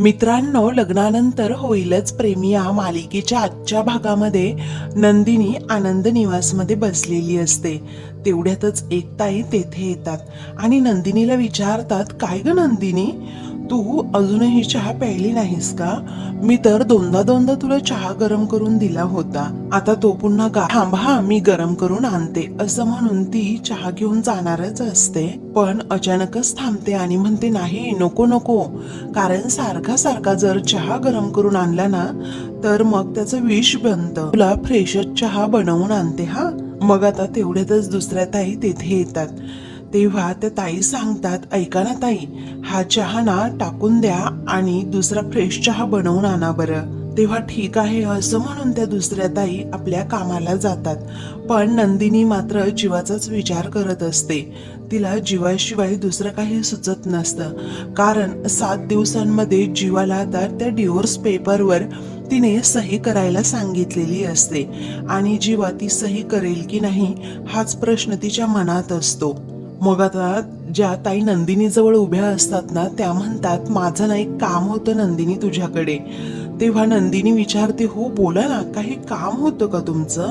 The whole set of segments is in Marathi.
मित्रांनो लग्नानंतर होईलच प्रेमी या मालिकेच्या आजच्या भागामध्ये. नंदिनी आनंद निवासमध्ये बसलेली असते. तेवढ्यातच एकताई तेथे येतात आणि नंदिनीला विचारतात काय ग नंदिनी? तू अजूनही चहा प्यायली नाहीस का? मी तर दोनदा दोनदा तुला चहा गरम करून दिला होता. आता तो पुन्हा गा थांबा मी गरम करून आणते. असं म्हणून ती चहा घेऊन जाणारच असते. पण अचानकच थांबते आणि म्हणते नाही नको नको. कारण सारखा सारखा जर चहा गरम करून आणला ना तर मग त्याचं विष बनतं. तुला फ्रेशच चहा बनवून आणते हा? मग आता तेवढ्यातच दुसऱ्या ताई तेथे येतात. तेव्हा त्या ताई सांगतात ऐका ना ताई हा चहा ना टाकून द्या आणि दुसरा फ्रेश चहा बनवून आणा बरं. तेव्हा ठीक आहे असं म्हणून त्या दुसऱ्या ताई आपल्या कामाला जातात. पण नंदिनी मात्र जीवाचाच विचार करत असते. तिला जीवाशिवाय दुसरं काही सुचत नसतं. कारण सात दिवसांमध्ये जीवाला तर त्या डिवोर्स पेपरवर तिने सही करायला सांगितलेली असते. आणि जीवा ती सही करेल की नाही हाच प्रश्न तिच्या मनात असतो. मग आता ज्या ताई नंदिनी जवळ उभ्या असतात ना त्या म्हणतात माझं ना एक काम होतं नंदिनी तुझ्याकडे. तेव्हा नंदिनी विचारते हो बोला ना काही काम होतं का तुमचं?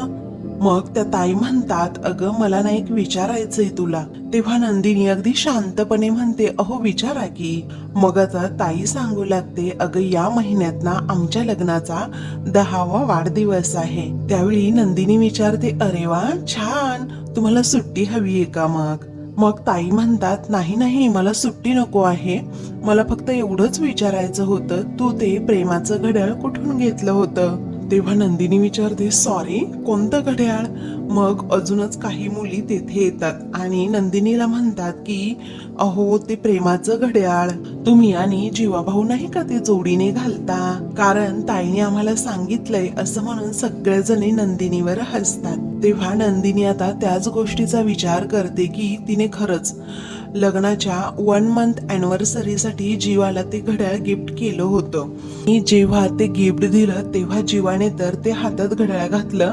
मग त्या ताई म्हणतात अगं मला ना एक विचारायचंय तुला. तेव्हा नंदिनी अगदी शांतपणे म्हणते अहो विचारा की. मग आता ताई सांगू लागते अगं या महिन्यात ना आमच्या लग्नाचा दहावा वाढदिवस आहे. त्यावेळी नंदिनी विचारते अरे वा छान! तुम्हाला सुट्टी हवी आहे का मग? मग ताई म्हणतात नाही नाही मला सुट्टी नको आहे. मला फक्त एवढंच विचारायचं होतं. तू ते प्रेमाचं घड्याळ कुठून घेतलं होतं? तेव्हा नंदिनी विचारते सॉरी कोणतं घड्याळ? मग अजूनच काही मुली तेथे येतात आणि नंदिनीला म्हणतात की अहो ते प्रेमाचं घड्याळ. तुम्ही आणि जीवाभाऊ नाही का ते जोडीने घालता? कारण ताईने आम्हाला सांगितलंय असं म्हणून सगळेजणी नंदिनीवर हसतात. तेव्हा नंदिनी आता त्याच गोष्टीचा विचार करते की तिने खरंच लग्नाच्या वन मंथ अॅनिव्हर्सरीसाठी जीवाला ते घड्याळ गिफ्ट केलं होतं. मी जेव्हा ते गिफ्ट दिलं तेव्हा जीवाने तर ते हातात घड्याळ घातलं.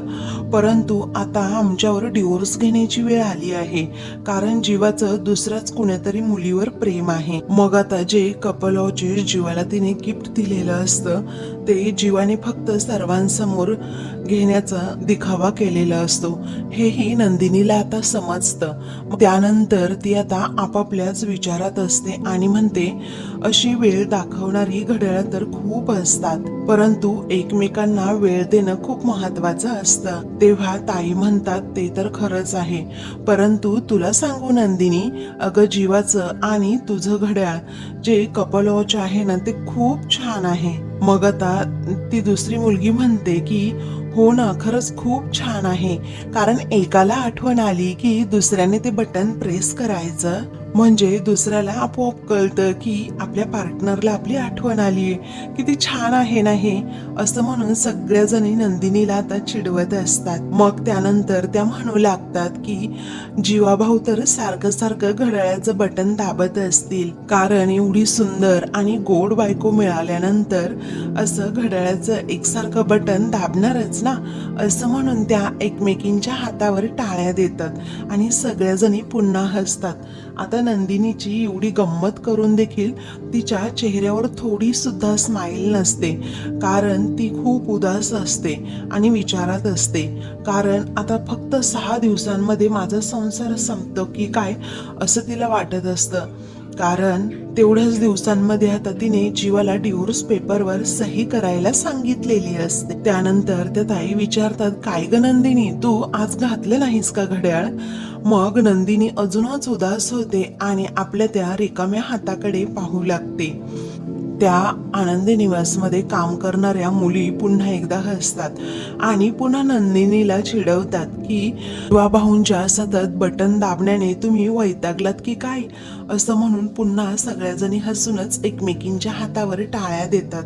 परंतु आता आमच्यावर डिवोर्स घेण्याची वेळ आली आहे. कारण जीवाचं दुसऱ्याच कुण्यातरी मुलीवर प्रेम आहे. मग आता जे कपल जे जीवाला तिने गिफ्ट दिलेलं असतं ते जीवाने फक्त सर्वांसमोर घेण्याचा दिखावा केलेला असतो. हेही नंदिनीला आता समजतं. त्यानंतर ती आता आपापल्याच विचारात असते आणि म्हणते अशी वेळ दाखवणारी घड्याळ तर खूप असतात. परंतु एकमेकांना वेळ देणं खूप महत्वाचं असतं. तेव्हा ताई म्हणतात ते तर खरंच आहे. परंतु तुला सांगू नंदिनी अगं जीवाचं आणि तुझं घड्याळ जे कपल वॉच आहे ना ते खूप छान आहे. मग आता ती दुसरी मुलगी म्हणते की हो ना खरंच खूप छान आहे. कारण एकाला आठवण आली की दुसऱ्याने ते बटन प्रेस करायचं. म्हणजे दुसऱ्याला आपोआप कळतं की आपल्या पार्टनरला आपली आठवण आली आहे. किती छान आहे ना हे? असं म्हणून सगळ्याजणी नंदिनीला आता चिडवत असतात. मग त्यानंतर त्या म्हणू लागतात की जीवाभाऊ तर सारखं सारखं घड्याळाचं बटन दाबत असतील. कारण एवढी सुंदर आणि गोड बायको मिळाल्यानंतर असं घड्याळाचं एकसारखं बटन दाबणारच ना? असं म्हणून त्या एकमेकींच्या हातावर टाळ्या देतात आणि सगळ्याजणी पुन्हा हसतात. आता नंदिनीची एवढी गंमत करून देखील तिच्या चेहऱ्यावर थोडी सुद्धा स्माईल नसते. कारण ती खूप उदास असते आणि विचारात असते. कारण आता फक्त सहा दिवसांमध्ये माझा संसार संपतो की काय असं तिला वाटत असतं. कारण तेवढ्याच दिवसांमध्ये आता तिने जीवाला डिवोर्स पेपरवर सही करायला सांगितलेली असते. त्यानंतर त्या ताई विचारतात काय ग नंदिनी तू आज घातलं नाहीस का घड्याळ? मग नंदिनी अजूनच उदास होते आणि आपल्या त्या रिकाम्या हाताकडे पाहू लागते. त्या आनंदी निवासमध्ये काम करणाऱ्या मुली पुन्हा एकदा हसतात आणि पुन्हा नंदिनीला चिडवतात की भाऊंच्या सतत बटन दाबण्याने तुम्ही वैतागलात की काय? असं म्हणून पुन्हा सगळ्याजणी हसूनच एकमेकींच्या हातावर टाळ्या देतात.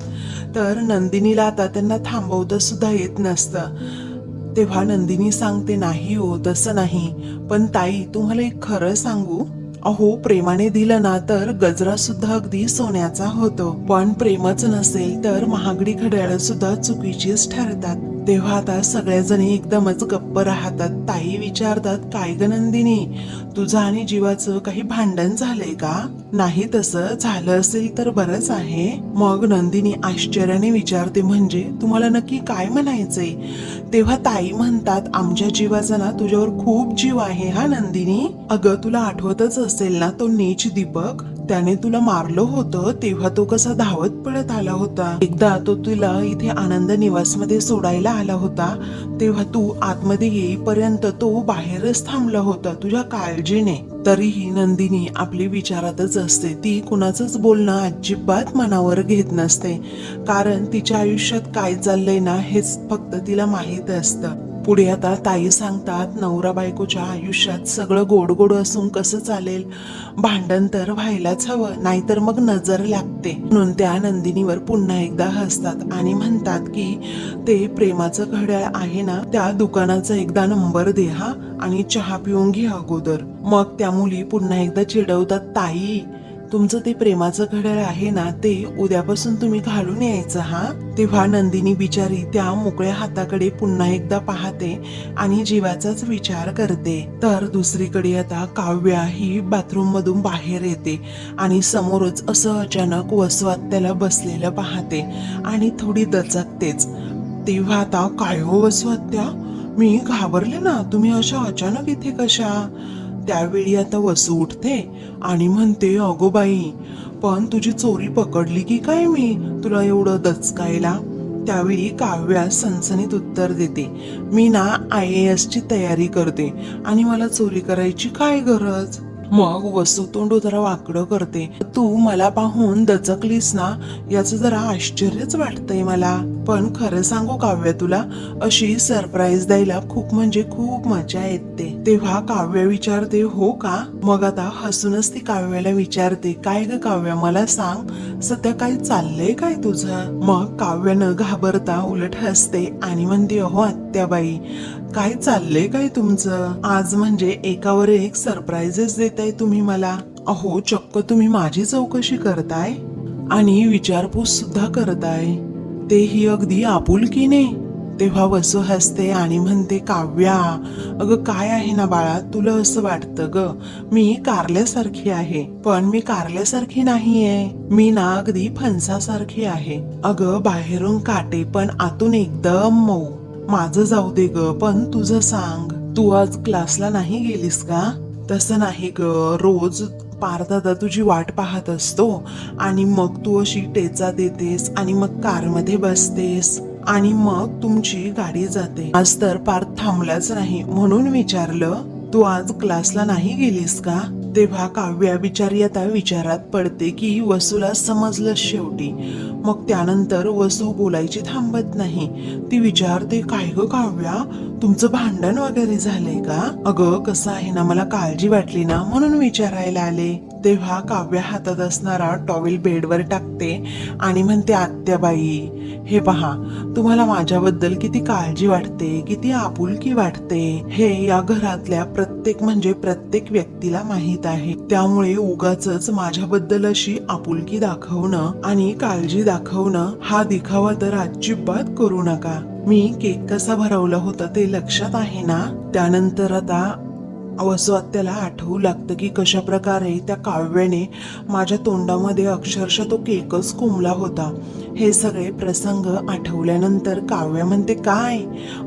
तर नंदिनीला आता त्यांना थांबवता सुद्धा येत नसतं. तेव्हा नंदिनी सांगते नाही हो तसं नाही. पण ताई तुम्हाला एक खरं सांगू? अहो प्रेमाने दिलं ना तर गजरा सुद्धा अगदी सोन्याचा होतो. पण प्रेमच नसेल तर महागडी घड्याळ सुद्धा चुकीचीच ठरतात. तेव्हा आता सगळ्याजणी एकदमच गप्प राहतात. ताई विचारतात काय ग नंदिनी तुझं आणि जीवाचं काही भांडण झालंय का? नाही तसं झालं असेल तर बरंच आहे. मग नंदिनी आश्चर्याने विचारते म्हणजे तुम्हाला नक्की काय म्हणायचंय? तेव्हा ताई म्हणतात आमच्या जीवाचा ना तुझ्यावर खूप जीव आहे हा नंदिनी? अगं तुला आठवतच असेल ना तो नीच दीपक? त्याने तुला मारलं होतं तेव्हा तो कसा धावत पळत आला होता. एकदा तो तुला इथे आनंद निवासमध्ये सोडायला आला होता तेव्हा तू आतमध्ये येईपर्यंत तो बाहेरच थांबला होता तुझ्या काळजीने. तरीही नंदिनी आपली विचारातच असते. ती कुणाचंच बोलणं अजिबात मनावर घेत नसते. कारण तिच्या आयुष्यात काय चाललंय ना हेच फक्त तिला माहीत असतं. पुढे आता ताई सांगतात नवरा बायकोच्या आयुष्यात सगळं गोड गोड असून कसं चालेल? भांडण तर व्हायलाच हवं नाहीतर मग नजर लागते. म्हणून त्या नंदिनीवर पुन्हा एकदा हसतात आणि म्हणतात की ते प्रेमाचं घड्याळ आहे ना त्या दुकानाचा एकदा नंबर दे हा आणि चहा पिऊन घे अगोदर. मग त्या मुली पुन्हा एकदा चिडवतात ताई तुमचं ते प्रेमाचं घड्याळ आहे ना ते उद्यापासून तुम्ही घालून यायचं हा? तेव्हा नंदिनी बिचारी त्या मोकळ्या हाताकडे पुन्हा एकदा पाहते आणि जीवाचाच विचार करते. तर दुसरीकडे आता काव्या ही बाथरूम मधून बाहेर येते आणि समोरच असं अचानक वसवात त्याला बसलेलं पाहते आणि थोडी दचकतेच. तेव्हा आता काय हो वसवात्या? मी घाबरले ना तुम्ही अशा अचानक इथे कशा? त्यावेळी आता वसू उठते आणि म्हणते अगो बाई पण तुझी चोरी पकडली की काय मी? तुला एवढं दचकायला? त्यावेळी काव्या सनसनीत उत्तर देते मी ना आय ए एसची तयारी करते आणि मला चोरी करायची काय गरज? मग वस्तू तोंड जरा वाकडं करते. तू मला पाहून दचकलीस ना याचं जरा आश्चर्यच वाटतंय मला. पण खरं सांगू काव्य तुला अशी सरप्राईज द्यायला खूप म्हणजे खूप मजा येते. तेव्हा काव्य विचारते हो का? मग आता हसूनच ती काव्याला विचारते काय ग काव्य मला सांग सध्या काय चाललंय काय तुझं? मग काव्य न घाबरता उलट हसते आणि म्हणते अहो आत्याबाई काय चाललंय काय तुमचं? आज म्हणजे एकावर एक सरप्राईजेस देताय तुम्ही मला. अहो चक्क तुम्ही माझी चौकशी करताय? आणि विचारपूस सुद्धा करताय. तेही अगदी आपुलकीने. तेव्हा वसू हसते आणि म्हणते काव्या अगं काय आहे ना बाळा तुला असं वाटतं ग? मी कारल्यासारखी आहे. पण मी कारल्यासारखी नाहीये. मी ना अगदी फणसासारखी आहे. अगं बाहेरून काटे पण आतून एकदम मऊ. माझं जाऊ दे ग पण तुझं सांग. तू आज क्लासला नाही गेलीस का? तसं नाही ग रोज पारदादा तुझी वाट पाहत असतो. आणि मग तू अशी टेचा देतेस आणि मग कारमध्ये बसतेस. आणि मग तुमची गाडी जाते. आज तर पार थांबलाच नाही म्हणून विचारलं तू आज क्लासला नाही गेलीस का? तेव्हा काव्या बिचारी आता विचारात पडते की वसूला समजलं शेवटी. मग त्यानंतर वसू बोलायची थांबत नाही. ती विचारते काय ग काव्या? तुमचं भांडण वगैरे झालंय का? अगं कसं आहे ना मला काळजी वाटली ना म्हणून विचारायला आले. तेव्हा काव्या हातात असणारा टॉवेल बेडवर टाकते आणि म्हणते आत्याबाई हे पहा तुम्हाला माझ्याबद्दल किती काळजी वाटते किती आपुलकी वाटते हे या घरातल्या प्रत्येक म्हणजे प्रत्येक व्यक्तीला माहीत आहे. त्यामुळे उगाच माझ्याबद्दल अशी आपुलकी दाखवणं आणि काळजी दाखवणं हा दिखावा तर अजिबात करू नका. मी केक कसा भरवला होता ते लक्षात आहे ना? त्यानंतर आता वसवात्याला आठवू लागतं की कशा प्रकारे त्या काव्याने माझ्या तोंडामध्ये अक्षरशः तो केकच कोंबला होता. हे सगळे प्रसंग आठवल्यानंतर काव्य म्हणते काय?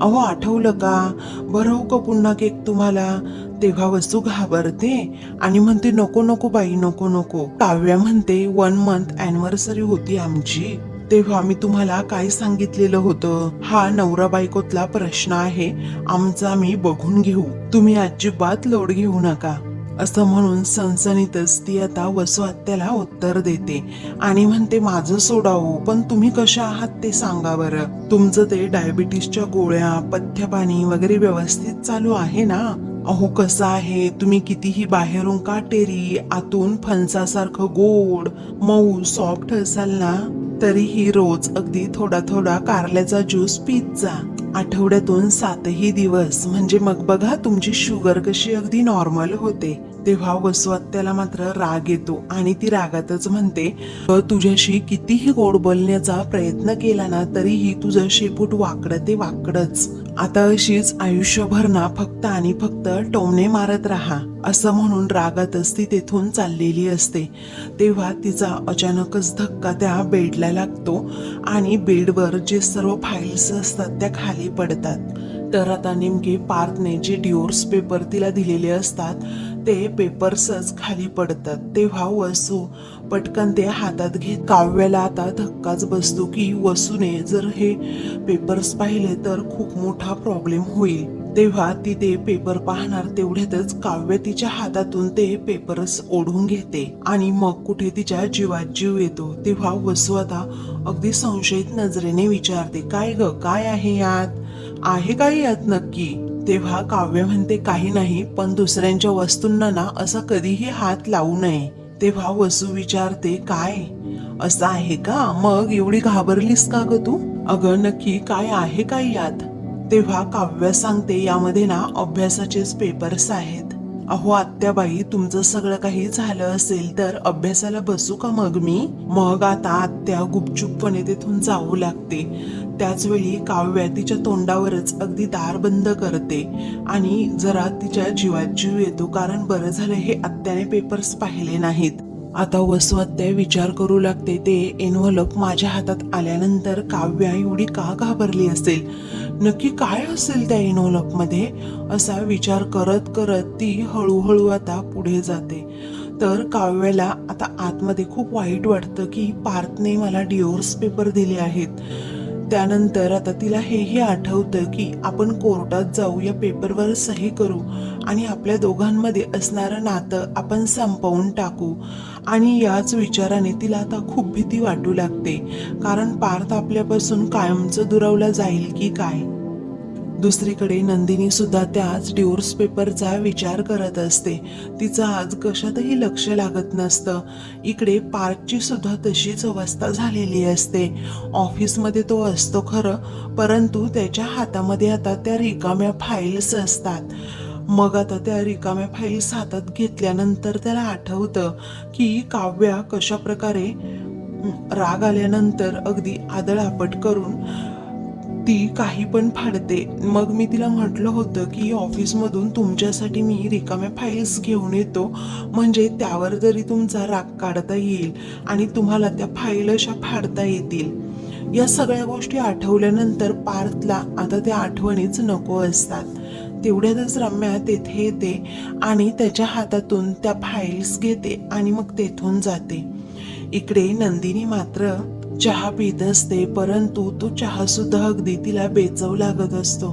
अहो आठवलं का? भरवू हो का पुन्हा केक तुम्हाला? तेव्हा वस्तू घाबरते आणि म्हणते नको नको बाई नको नको. काव्या म्हणते वन मंथ अॅनिव्हर्सरी होती आमची. तेव्हा मी तुम्हाला काय सांगितलेलं होतं? हा नवरा बायकोतला प्रश्न आहे. आमचा मी बघून घेऊ. तुम्ही अजिबात लोड घेऊ नका. असं म्हणून सणसणीतच ती आता वसू आत्याला उत्तर देते आणि म्हणते माझं सोडावं पण तुम्ही कशा आहात ते सांगा बरं. तुमचं ते डायबिटीसच्या गोळ्या पथ्यपाणी वगैरे व्यवस्थित चालू आहे ना? अहो कसं आहे? तुम्ही कितीही बाहेरून काटेरी आतून फणसासारखं गोड मऊ सॉफ्ट असाल ना? तरीही रोज अगदी थोडा थोडा कारल्याचा ज्यूस पीत जा. आठवड्यातून सातही दिवस. म्हणजे मग बघा तुमची शुगर कशी अगदी नॉर्मल होते. तेव्हा वसुआत्याला मात्र राग येतो आणि ती रागातच म्हणते तुझ्याशी कितीही गोड बोलण्याचा प्रयत्न केला ना तरीही तुझं शेपूट वाकडं ते वाकडच. आता अशीच आयुष्यभर ना फक्त आणि फक्त टोमणे मारत राहा. असं म्हणून रागातच ती तेथून चाललेली असते. तेव्हा तिचा अचानकच धक्का त्या बेडला लागतो आणि बेडवर जे सर्व फाईल्स असतात त्या खाली पडतात. तर आता नेमके पार्थने जे डिओर्स पेपर तिला दिलेले असतात. ते पेपर्सच खाली पडतात. तेव्हा वसू पटकन ते हातात घेत काव्याला आता धक्काच बसतो की वसूने जर हे पेपर्स पाहिले तर खूप मोठा प्रॉब्लेम होईल. तेव्हा ती ते पेपर पाहणार तेवढ्यातच काव्य तिच्या हातातून ते पेपर्स ओढून घेते आणि मग कुठे तिच्या जीवात जीव येतो. तेव्हा वसू आता अगदी संशयित नजरेने विचारते काय ग? काय आहे यात? आहे काय यात नक्की? तेव्हा काव्य म्हणते काही नाही पण दुसऱ्यांच्या वस्तूंना ना असा कधीही हात लावू नये. तेव्हा वसू विचारते काय? असं आहे का? मग एवढी घाबरलीस का ग तू? अगं नक्की काय आहे काय यात? तेव्हा काव्य सांगते यामध्ये ना अभ्यासाचेच पेपर्स आहेत. अहो आत्याबाई तुमचं सगळं काही झालं असेल तर अभ्यासाला बसू का मग मी? मग आता आत्या गुपचूपपणे तेथून जाऊ लागते. त्याचवेळी काव्या तिच्या तोंडावरच अगदी दार बंद करते आणि जरा तिच्या जीवात जीव येतो कारण बरं झालं हे आत्याने पेपर्स पाहिले नाहीत. आता वसू आत्या विचार करू लागते ते एनव्हलप माझ्या हातात आल्यानंतर काव्या एवढी का घाबरली असेल? नक्की काय असेल त्या एनव्हलपमध्ये असा विचार करत करत ती हळूहळू आता पुढे जाते. तर काव्याला आता आतमध्ये खूप वाईट वाटतं की पार्थने मला डिओर्स पेपर दिले आहेत. त्यानंतर आता तिला हेही आठवतं की आपण कोर्टात जाऊ या पेपरवर सही करू आणि आपल्या दोघांमध्ये असणारं नातं आपण संपवून टाकू. आणि याच विचाराने तिला आता खूप भीती वाटू लागते. कारण पार्थ आपल्यापासून कायमचं दुरावला जाईल की काय? दुसरीकडे नंदिनी सुद्धा त्याच डिवोर्स पेपरचा विचार करत असते. तिचं आज कशातही लक्ष लागत नसतं. इकडे पार्कची सुद्धा तशीच अवस्था झालेली असते. ऑफिसमध्ये तो असतो खरं परंतु त्याच्या हातामध्ये आता त्या रिकाम्या फाईल्स असतात. मग आता त्या रिकाम्या फाईल्स हातात घेतल्यानंतर त्याला आठवतं की काव्या कशा प्रकारे राग आल्यानंतर अगदी आदळापट करून ती काही पण फाडते. मग मी तिला म्हटलं होतं की ऑफिसमधून तुमच्यासाठी मी रिकाम्या फाईल्स घेऊन येतो. म्हणजे त्यावर तरी तुमचा राग काढता येईल आणि तुम्हाला त्या फाईल अशा फाडता येतील. या सगळ्या गोष्टी आठवल्यानंतर पार्थला आता त्या आठवणीच नको असतात. तेवढ्यातच रम्या तेथे येते आणि त्याच्या हातातून त्या फाईल्स घेते आणि मग तेथून जाते. इकडे नंदिनी मात्र चहा पित असते परंतु तो चहा सुद्धा अगदी तिला बेचव लागत असतो.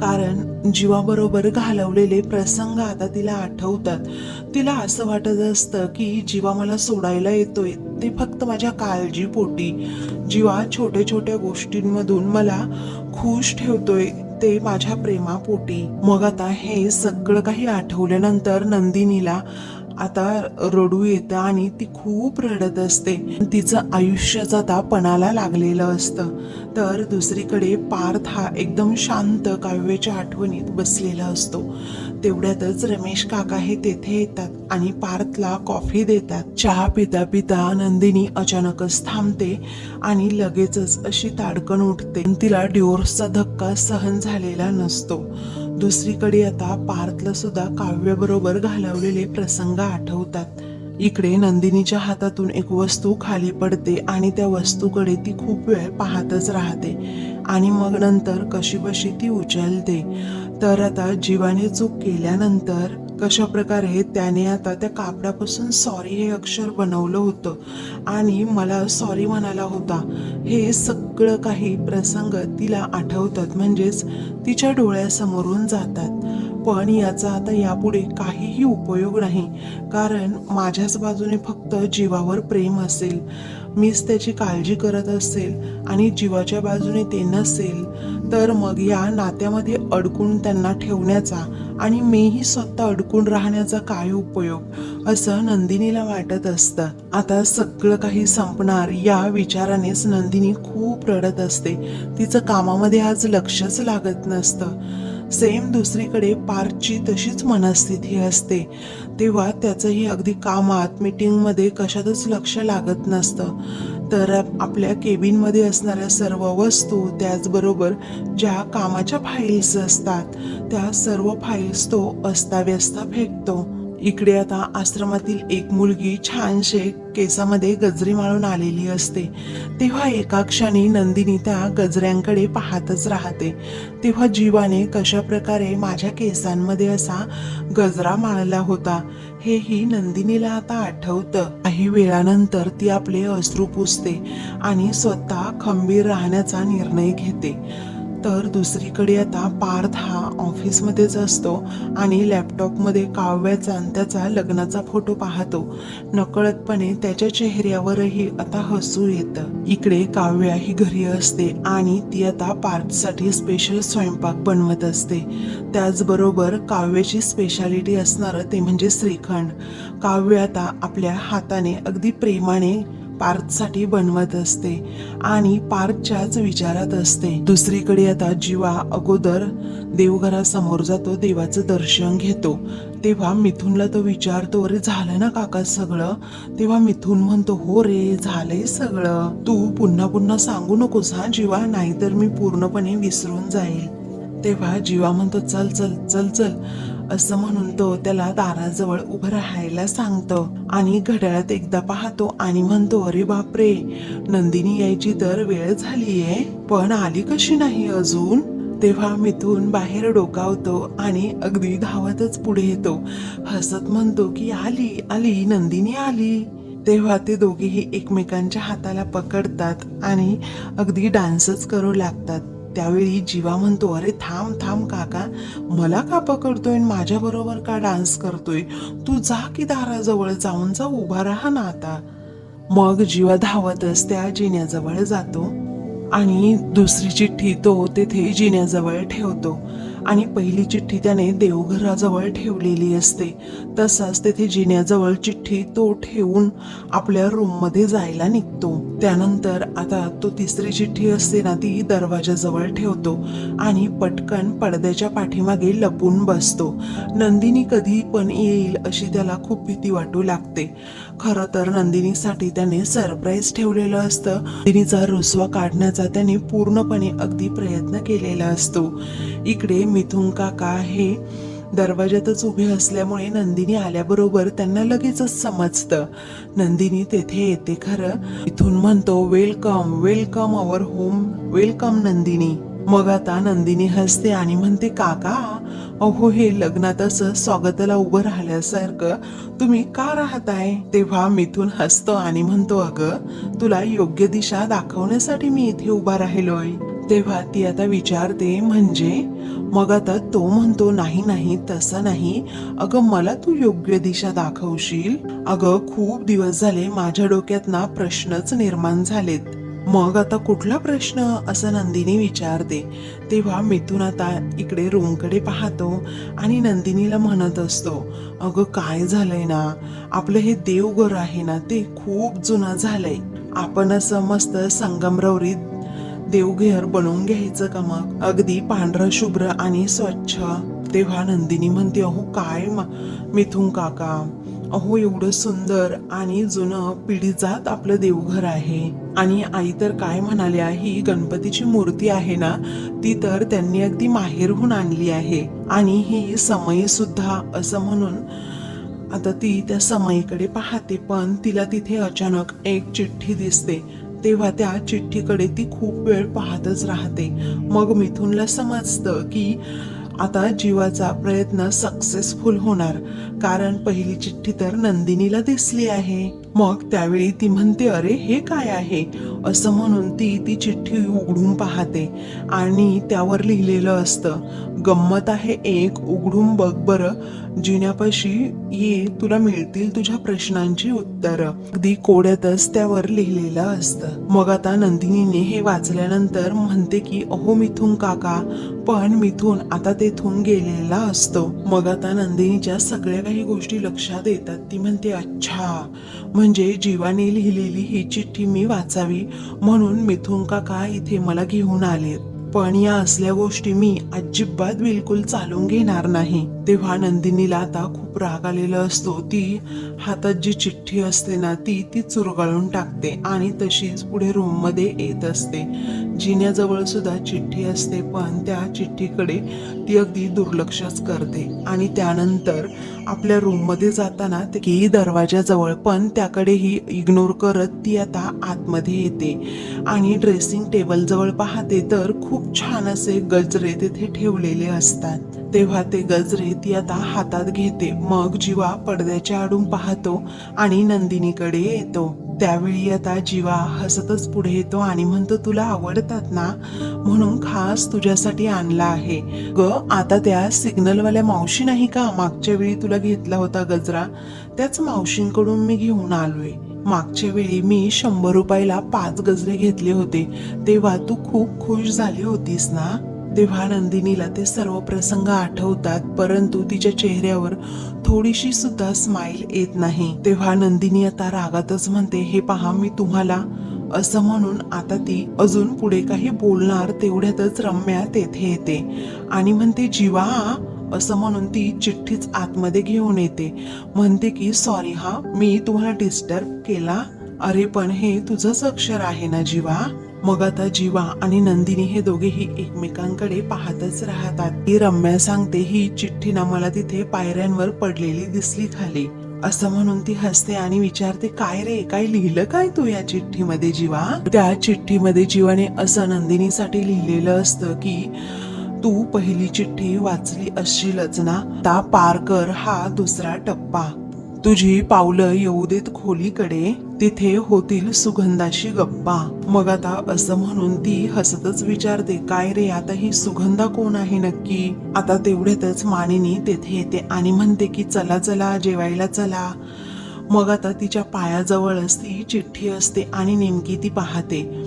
कारण जीवाबरोबर घालवलेले प्रसंग आता तिला आठवतात. तिला असं वाटत असतं की जीवा मला सोडायला येतोय ते फक्त माझ्या काळजीपोटी. जीवा छोट्या छोट्या गोष्टींमधून मला खुश ठेवतोय ते माझ्या प्रेमापोटी. मग आता हे सगळं काही आठवल्यानंतर नंदिनीला आता रडू येतं आणि ती खूप रडत असते. तिचं आयुष्यच आता पणाला लागलेलं असतं. तर दुसरीकडे पार्थ हा एकदम शांत काव्याच्या आठवणीत बसलेला असतो. तेवढ्यातच रमेश काका हे तेथे येतात आणि पार्थला कॉफी देतात. चहा पिता पिता नंदिनी अचानकच थांबते आणि लगेचच अशी ताडकन उठते. तिला डिवोर्सचा धक्का सहन झालेला नसतो. दुसरीकडे आता पार्थला सुद्धा काव्याबरोबर घालवलेले प्रसंग आठवतात. इकडे नंदिनीच्या हातातून एक वस्तू खाली पडते आणि त्या वस्तूकडे ती खूप वेळ पाहतच राहते. आणि मग नंतर कशी बशी ती उचलते. तर आता जीवाने चूक केल्यानंतर कशा प्रकारे त्याने आता त्या कापडापासून सॉरी हे अक्षर बनवलं होतं आणि मला सॉरी म्हणाला होता हे सगळं काही प्रसंग तिला आठवतात म्हणजेच तिच्या डोळ्यासमोरून जातात. पण याचा आता यापुढे काहीही उपयोग नाही. कारण माझ्याच बाजूने फक्त जीवावर प्रेम असेल. मीच त्याची काळजी करत असेल आणि जीवाच्या बाजूने ते नसेल तर मग या नात्यामध्ये अडकून त्यांना ठेवण्याचा आणि मीही स्वतः अडकून राहण्याचा काय उपयोग? असं नंदिनीला वाटत असतं. आता सगळं काही संपणार या विचारानेच नंदिनी खूप रडत असते. तिचं कामामध्ये आज लक्षच लागत नसतं. सेम दुसरीकडे पार्थची तशीच मनस्थिती असते. तेव्हा त्याचंही अगदी कामात मीटिंगमध्ये कशातच लक्ष लागत नसतं. तर आपल्या केबिनमध्ये असणाऱ्या सर्व वस्तू त्याचबरोबर ज्या कामाच्या फाईल्स असतात त्या सर्व फाईल्स तो अस्ताव्यस्त फेकतो. इकडे आता आश्रमातील एक मुलगी छानशे केसामध्ये गजरे माळून आलेली असते. तेव्हा एका क्षणी नंदिनी त्या गजऱ्यांकडे पाहतच राहते. तेव्हा जीवाने कशा प्रकारे माझ्या केसांमध्ये असा गजरा माळला होता हेही नंदिनीला आता आठवतं. काही वेळानंतर ती आपले अश्रू पुसते आणि स्वतः खंबीर राहण्याचा निर्णय घेते. तर दुसरीकडे आता पार्थ हा ऑफिसमध्येच असतो आणि लॅपटॉपमध्ये काव्याचा आणि त्याचा लग्नाचा फोटो पाहतो. नकळतपणे त्याच्या चेहऱ्यावरही आता हसू येतं. इकडे काव्या ही घरी असते आणि ती आता पार्थसाठी स्पेशल स्वयंपाक बनवत असते. त्याचबरोबर काव्याची स्पेशालिटी असणारं ते म्हणजे श्रीखंड. काव्य आता आपल्या हाताने अगदी प्रेमाने पार्थसाठी बनवत असते आणि पार्थच्याच विचारात असते. दुसरीकडे आता जीवा अगोदर देवघरासमोर जातो देवाचं दर्शन घेतो. तेव्हा मिथुनला तो विचारतो अरे झालं ना काका सगळं? तेव्हा मिथुन म्हणतो हो रे झालंय सगळं. तू पुन्हा पुन्हा सांगू नकोस हा जीवा नाहीतर मी पूर्णपणे विसरून जाईल. तेव्हा जीवा म्हणतो चल चल चल चल. असं म्हणून तो त्याला दाराजवळ उभं राहायला सांगतो. आणि घड्याळात एकदा पाहतो आणि म्हणतो अरे बापरे नंदिनी यायची तर वेळ झालीये पण आली कशी नाही अजून? तेव्हा मिथून बाहेर डोकावतो आणि अगदी धावतच पुढे येतो. हसत म्हणतो की आली आली नंदिनी आली. तेव्हा ते दोघेही एकमेकांच्या हाताला पकडतात आणि अगदी डान्सच करू लागतात. त्यावेळी जीवा म्हणतो अरे थांब थांब काका मला का पकडतोय माझ्या बरोबर का डान्स करतोय? तू जा की दाराजवळ जाऊन जा उभा राहा ना आता. मग जीवा धावतच त्या जिन्याजवळ जातो आणि दुसरी चिठ्ठी तो तेथे जिन्याजवळ ठेवतो. आणि पहिली चिठ्ठी त्याने देवघराजवळ ठेवलेली असते. तसाच तेथे जिन्याजवळ चिठ्ठी तो ठेवून आपल्या रूममध्ये जायला निघतो. त्यानंतर आता तो तिसरी चिठ्ठी असते ना ती दरवाजाजवळ ठेवतो आणि पटकन पडद्याच्या पाठीमागे लपून बसतो. नंदिनी कधी पण येईल अशी त्याला खूप भीती वाटू लागते. खरं तर नंदिनीसाठी त्याने सरप्राईज ठेवलेलं असतं. नंदिनीचा रुसवा काढण्याचा त्याने पूर्णपणे अगदी प्रयत्न केलेला असतो. इकडे मिथुन काका हे दरवाजातच उभे असल्यामुळे नंदिनी आल्याबरोबर त्यांना लगेचच समजतं. नंदिनी तेथे येते खरं. इथून म्हणतो welcome welcome our home welcome Nandini. मग आता नंदिनी हसते आणि म्हणते काका अहो हे लग्नात असं स्वागताला उभं राहिल्यासारखं तुम्ही का राहताय? तेव्हा मिथून हसतो आणि म्हणतो अगं तुला योग्य दिशा दाखवण्यासाठी मी इथे उभा राहिलोय. तेव्हा ती आता विचारते म्हणजे? मग आता तो म्हणतो नाही नाही तसं नाही. अगं मला तू योग्य दिशा दाखवशील. अगं खूप दिवस झाले माझ्या डोक्यात ना प्रश्नच निर्माण झालेत. मग आता कुठला प्रश्न? असं नंदिनी विचारते. तेव्हा मिथून आता इकडे रूमकडे पाहतो आणि नंदिनीला म्हणत असतो अगं काय झालंय ना? आपलं हे देवघर आहे ना ते खूप जुनं झालंय. आपण असं मस्त संगमरवरीत देवघर बनवून घ्यायचं का मग? अगदी पांढरं शुभ्र आणि स्वच्छ. तेव्हा नंदिनी म्हणते अहो काय मा- मिथून काका अहो एवढं सुंदर आणि जुनं पिढीजात आपलं देवघर आहे. आणि आई तर काय म्हणाल्या ही गणपतीची मूर्ती आहे ना ती तर त्यांनी अगदी माहेरहून आणली आहे. आणि ही समयी सुद्धा असं म्हणून आता ती त्या समयीकडे पाहते पण तिला तिथे अचानक एक चिठ्ठी दिसते. तेव्हा त्या चिठ्ठीकडे ती खूप वेळ पाहतच राहते. मग मिथुनला समजतं की आता जीवाचा प्रयत्न सक्सेसफुल होणार. कारण पहिली चिठ्ठी तर नंदिनीला दिसली आहे. मग त्यावेळी ती म्हणते अरे हे काय आहे? असं म्हणून ती ती चिठ्ठी उघडून पाहते. आणि त्यावर लिहिलेलं असतं गंमत आहे एक उघडून बघ बरं. जिन्यापाशी ये तुला मिळतील तुझ्या प्रश्नांची उत्तरं. अगदी कोड्यातच त्यावर लिहिलेलं असतं. मग आता नंदिनीने हे वाचल्यानंतर म्हणते की अहो मिथून काका पण मिथून आता तेथून गेलेला असतो. मग आता नंदिनीच्या सगळ्या काही गोष्टी लक्षात येतात. ती म्हणते अच्छा म्हणजे जीवाने लिहिलेली ही चिठ्ठी मी वाचावी म्हणून मिथून काका इथे मला घेऊन आलेत. पण या असल्या गोष्टी मी अजिबात बिलकुल चालून घेणार नाही. तेव्हा नंदिनीला आता खूप राग आलेला असतो. ती हातात जी चिठ्ठी असते ना ती ती चुरगळून टाकते आणि तशीच पुढे रूममध्ये येत असते. जिन्याजवळ सुद्धा चिठ्ठी असते पण त्या चिठ्ठीकडे ती अगदी दुर्लक्षच करते. आणि त्यानंतर आपल्या रूममध्ये जाताना ते की दरवाजाजवळ पण त्याकडेही इग्नोर करत ती आता आतमध्ये येते. आणि ड्रेसिंग टेबलजवळ पाहते तर खूप छान असे गजरे तिथे ठेवलेले असतात. तेव्हा ते गजरे ती आता हातात घेते. मग जीवा पडद्याच्या आडून पाहतो आणि नंदिनीकडे येतो. त्यावेळी आता जीवा हसतच पुढे येतो आणि म्हणतो तुला आवडतात ना? म्हणून खास तुझ्यासाठी आणला आहे. ग आता त्या सिग्नलवाल्या मावशी नाही का? मागच्या वेळी तुला घेतला होता गजरा. त्याच मावशींकडून मी घेऊन आलोय. मागच्या वेळी मी शंभर रुपयाला पाच गजरे घेतले होते. तेव्हा तू खूप खुश झाली होतीस ना? तेव्हा नंदिनीला ते सर्व प्रसंग आठवतात परंतु तिच्या चेहऱ्यावर थोडीशी सुद्धा स्माईल येत नाही. तेव्हा नंदिनी आता रागातच म्हणते हे पहा मी तुम्हाला असं म्हणून आता ती अजून पुढे काही बोलणार तेवढ्यातच रम्या तेथे येते आणि म्हणते जीवा असं म्हणून ती चिठ्ठीच आतमध्ये घेऊन येते. म्हणते की सॉरी हा मी तुम्हाला डिस्टर्ब केला. अरे पण हे तुझंच अक्षर आहे ना जीवा? मग आता जीवा आणि नंदिनी हे दोघेही एकमेकांकडे पाहतच राहतात. ती रम्या सांगते ही चिठ्ठी ना मला तिथे पायऱ्यांवर पडलेली दिसली खाली. असं म्हणून ती हसते आणि विचारते काय रे काय लिहिलं काय तू या चिठ्ठीमध्ये जीवा? त्या चिठ्ठीमध्ये जीवाने असं नंदिनीसाठी लिहिलेलं असतं की तू पहिली चिठ्ठी वाचली असशीलच ना? ता पार कर हा दुसरा टप्पा. तुझी पावलं येऊ देत खोलीकडे. तिथे होतील सुगंधाशी गप्पा. मग आता असं म्हणून ती हसतच विचारते काय रे आता ही सुगंधा कोण आहे नक्की? आता तेवढ्यातच मानिनी तेथे येते आणि म्हणते की चला चला जेवायला चला. मग आता तिच्या पायाजवळच ती चिठ्ठी असते आणि नेमकी ती पाहते.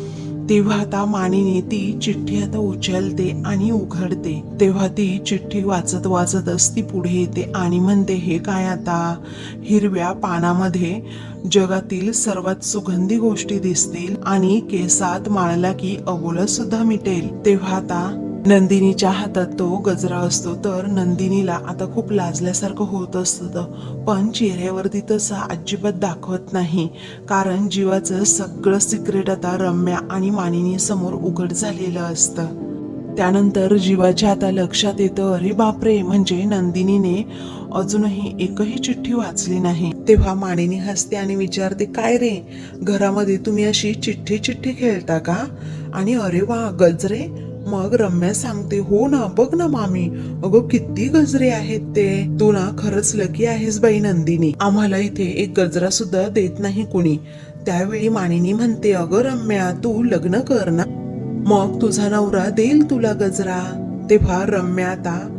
तेव्हा आता मानिनी ती चिठ्ठी आता उचलते आणि उघडते. तेव्हा ती चिठ्ठी वाचत वाचतच ती पुढे येते आणि म्हणते हे काय आता? हिरव्या पानामध्ये जगातील सर्वात सुगंधी गोष्टी दिसतील आणि केसात माळला की अबोला सुद्धा मिटेल. तेव्हा आता नंदिनीच्या हातात तो गजरा असतो तर नंदिनीला आता खूप लाजल्यासारखं होत असतं. पण चेहऱ्यावरती तसं अजिबात दाखवत नाही कारण जीवाचं सगळं सिक्रेट आता रम्या आणि मानिनी समोर उघड झालेलं असतं. त्यानंतर जीवाच्या आता लक्षात येतं अरे बापरे! म्हणजे नंदिनीने अजूनही एकही चिठ्ठी वाचली नाही. तेव्हा मानिनी हसते आणि विचारते काय रे? घरामध्ये तुम्ही अशी चिठ्ठी चिठ्ठी खेळता का? आणि अरे वा गजरे! मग रम्या सांगते हो ना बघ ना मामी अगं किती गजरे आहेत ते. तू ना खरंच लकी आहेस बाई नंदिनी. आम्हाला इथे एक गजरा सुद्धा देत नाही कुणी. त्यावेळी मानिनी म्हणते अगं रम्या तू लग्न कर ना. मग तुझा नवरा देईल तुला गजरा. तेव्हा रम्या आता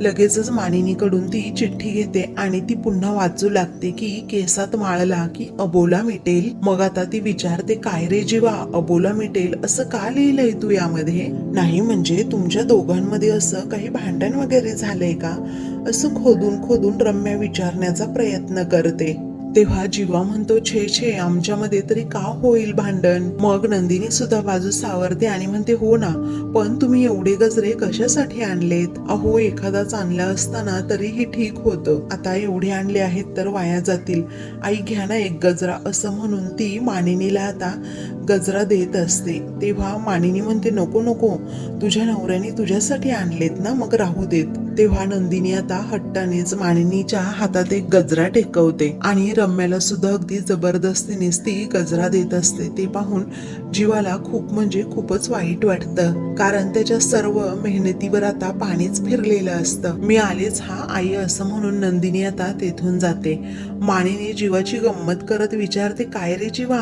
लगेचच मानिनीकडून ती चिठ्ठी घेते आणि ती पुन्हा वाचू लागते की केसात माळला की अबोला मिटेल. मग आता ती विचारते काय रे जीवा अबोला मिटेल असं का लिहिलंय तू यामध्ये? नाही म्हणजे तुमच्या दोघांमध्ये असं काही भांडण वगैरे झालंय का? असं खोदून खोदून रम्या विचारण्याचा प्रयत्न करते. तेव्हा जीवा म्हणतो छे छे आमच्यामध्ये तरी का होईल भांडण? मग नंदिनी सुद्धा बाजू सावरते आणि म्हणते हो ना पण तुम्ही एवढे गजरे कशासाठी आणलेत? अहो एखादाच आणला असताना तरीही ठीक होतं. आता एवढे आणले आहेत तर वाया जातील. आई घ्या ना एक गजरा. असं म्हणून ती मानिनीला आता गजरा देत असते. तेव्हा मानिनी म्हणते नको नको तुझ्या नवऱ्याने तुझ्यासाठी आणलेत ना मग राहू देत. तेव्हा नंदिनी आता हट्टानेच मानिनीच्या हातात एक गजरा टेकवते आणि रम्याला सुद्धा अगदी जबरदस्तीनेच ती गजरा देत असते. ते पाहून जीवाला खूप म्हणजे खूपच वाईट वाटतं. कारण त्याच्या सर्व मेहनतीवर आता पाणीच फिरलेलं असतं. मी आलेच हा आई असं म्हणून नंदिनी आता तेथून जाते. माणिनी जीवाची गंमत करत विचारते काय रे जीवा?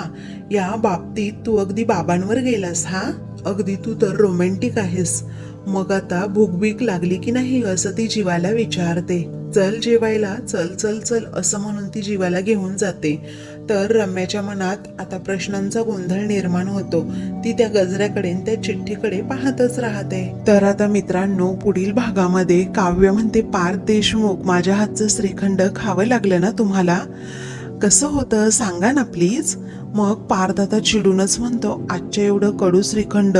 या बाबतीत तू अगदी बाबांवर गेलास हा? अगदी तू तर रोमॅन्टिक आहेस. मग आता भूकबीक लागली की नाही असं ती जीवाला विचारते. चल जेवायला चल चल चल असं म्हणून ती जीवाला घेऊन जाते. तर रम्याच्या मनात आता प्रश्नांचा गोंधळ निर्माण होतो. ती त्या गजऱ्याकडे त्या चिठ्ठीकडे पाहतच राहते. तर आता मित्रांनो पुढील भागामध्ये काव्य म्हणते पार्थ देशमुख. माझ्या हातचं श्रीखंड खावं लागलं ना तुम्हाला? कसं होतं सांगा ना प्लीज मग पार्थ आता चिडूनच म्हणतो आजच्या एवढं कडू श्रीखंड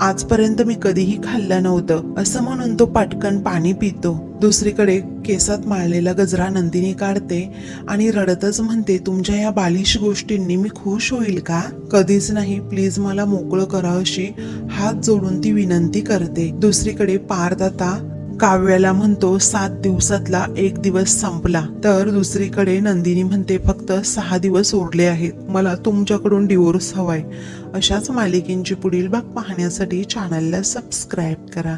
आजपर्यंत मी कधीही खाल्लं नव्हतं असं म्हणून तो पटकन पाणी पितो. दुसरीकडे केसात माळलेला गजरा नंदिनी काढते आणि रडतच म्हणते तुमच्या या बालिश गोष्टींनी मी खुश होईल का? कधीच नाही प्लीज मला मोकळं करा अशी हात जोडून ती विनंती करते. दुसरीकडे पारदाता काव्याला म्हणतो सात दिवसातला एक दिवस संपला. तर दुसरीकडे नंदिनी म्हणते फक्त सहा दिवस उरले आहेत. मला तुमच्याकडून डिवोर्स हवाय. अशाच मालिकेंची पुढील भाग पाहण्यासाठी चॅनलला सबस्क्राईब करा.